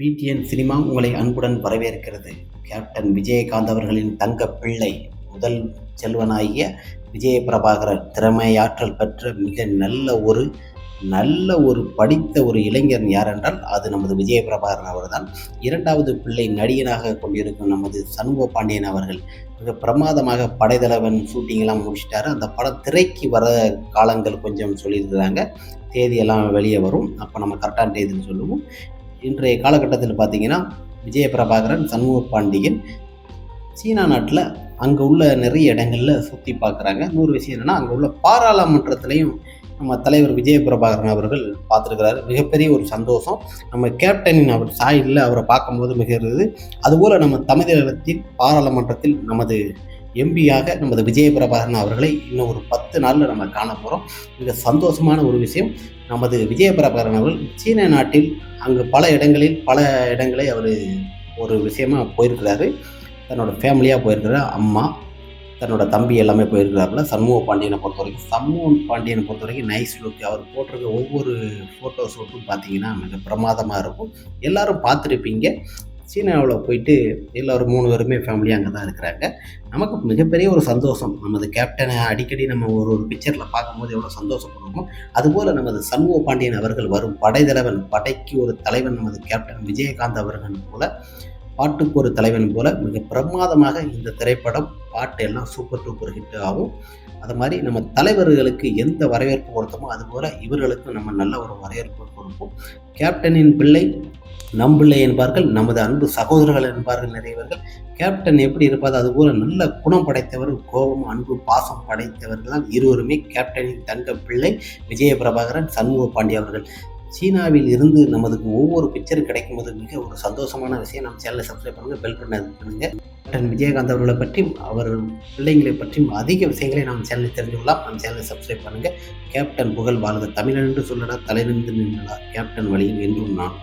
PTN cinema உங்களை அன்புடன் வரவேற்கிறது. கேப்டன் விஜயகாந்த் அவர்களின் தங்க பிள்ளை முதல் செல்வனாகிய விஜய பிரபாகரன் திறமையாற்றல் பெற்ற மிக நல்ல ஒரு நல்ல ஒரு படித்த ஒரு இளைஞர் யாரென்றால் அது நமது விஜய பிரபாகரன் அவர்தான். இரண்டாவது பிள்ளை நடிகனாக கொண்டிருக்கும் நமது சண்முக பாண்டியன் அவர்கள். மிக பிரமாதமாக படைத்தலைவன் ஷூட்டிங்லாம் முடிச்சிட்டாரு. அந்த படம் திரைக்கு வர காலங்கள் கொஞ்சம் சொல்லியிருக்கிறாங்க. தேதியெல்லாம் வெளியே வரும். அப்போ நம்ம கரெக்டான தேதின்னு சொல்லுவோம். இன்றைய காலகட்டத்தில் பார்த்தீங்கன்னா விஜய பிரபாகரன் சண்முக பாண்டியன் சீனா நாட்டில் அங்கே உள்ள நிறைய இடங்களில் சுற்றி பார்க்குறாங்க. இன்னொரு விஷயம் என்னென்னா அங்கே உள்ள பாராளுமன்றத்திலையும் நம்ம தலைவர் விஜய பிரபாகரன் அவர்கள் பார்த்துருக்கிறாரு. மிகப்பெரிய ஒரு சந்தோஷம். நம்ம கேப்டனின் அவர் சாயலில் அவரை பார்க்கும்போது மிகிறது அதுபோல் நம்ம தமிழகத்தின் பாராளுமன்றத்தில் நமது எம்பியாக நமது விஜய பிரபாகரன் அவர்களை இன்னும் ஒரு பத்து நாளில் நம்ம காண போகிறோம் மிக சந்தோஷமான ஒரு விஷயம். நமது விஜய பிரபாகரன் அவர்கள் சீன நாட்டில் அங்கு பல இடங்களில் பல இடங்களை அவர் ஒரு விஷயமாக போயிருக்கிறாரு. தன்னோட ஃபேமிலியாக போயிருக்கிறார். அம்மா தன்னோட தம்பி எல்லாமே போயிருக்கிறாப்புல. சண்முக பாண்டியனை பொறுத்த வரைக்கும் சண்முக பாண்டியனை பொறுத்த வரைக்கும் நைஸ் லுக் அவர் போட்டிருக்க ஒவ்வொரு ஃபோட்டோ ஷூட்டும் பார்த்தீங்கன்னா மிக பிரமாதமாக இருக்கும். எல்லாரும் பார்த்துருப்பீங்க. சீனாவில் போயிட்டு எல்லோரும் மூணு பேருமே ஃபேமிலியாக அங்கே தான் இருக்கிறாங்க. நமக்கு மிகப்பெரிய ஒரு சந்தோஷம். நமது கேப்டனை அடிக்கடி நம்ம ஒரு ஒரு பிக்சரில் பார்க்கும்போது எவ்வளோ சந்தோஷப்படுவோமோ அதுபோல் நமது சண்முக பாண்டியன் அவர்கள் வரும் படைத்தலைவன் படைக்கு ஒரு தலைவன் நமது கேப்டன் விஜயகாந்த் அவர்கள் போல பாட்டுக்கு ஒரு தலைவன் போல மிக பிரமாதமாக இந்த திரைப்படம் பாட்டு எல்லாம் சூப்பர் டூப்பர் ஹிட் ஆகும். அது மாதிரி நம்ம தலைவர்களுக்கு எந்த வரவேற்பு கொடுத்தோமோ அதுபோல் இவர்களுக்கு நம்ம நல்ல ஒரு வரவேற்பு கொடுப்போம். கேப்டனின் பிள்ளை நம் பிள்ளை என்பார்கள் நமது அன்பு சகோதரர்கள் என்பார்கள் நிறையவர்கள். கேப்டன் எப்படி இருப்பார் அதுபோல் நல்ல குணம் படைத்தவர் கோபம் அன்பு பாசம் படைத்தவர்கள் தான் இருவருமே. கேப்டனின் தங்க பிள்ளை விஜய பிரபாகரன் சண்முக பாண்டி அவர்கள். சீனாவில் இருந்து நமதுக்கு ஒவ்வொரு பிக்சர் கிடைக்கும் போது மிக ஒரு சந்தோஷமான விஷயம். நம்ம சேனலை சப்ஸ்கிரைப் பண்ணுங்கள் பெல் பண்ண பண்ணுங்க. கேப்டன் விஜயகாந்த் அவர்களை பற்றியும் அவர் பிள்ளைங்களை பற்றியும் அதிக விஷயங்களை நம்ம சேனலில் தெரிஞ்சு கொள்ளலாம் நம்ம சேனலை சப்ஸ்கிரைப் பண்ணுங்கள் கேப்டன் புகழ் வாழ்க தமிழன் என்று சொல்லடா தலைநின்று நின்றடா. கேப்டன் வழியில் என்றும் நான்.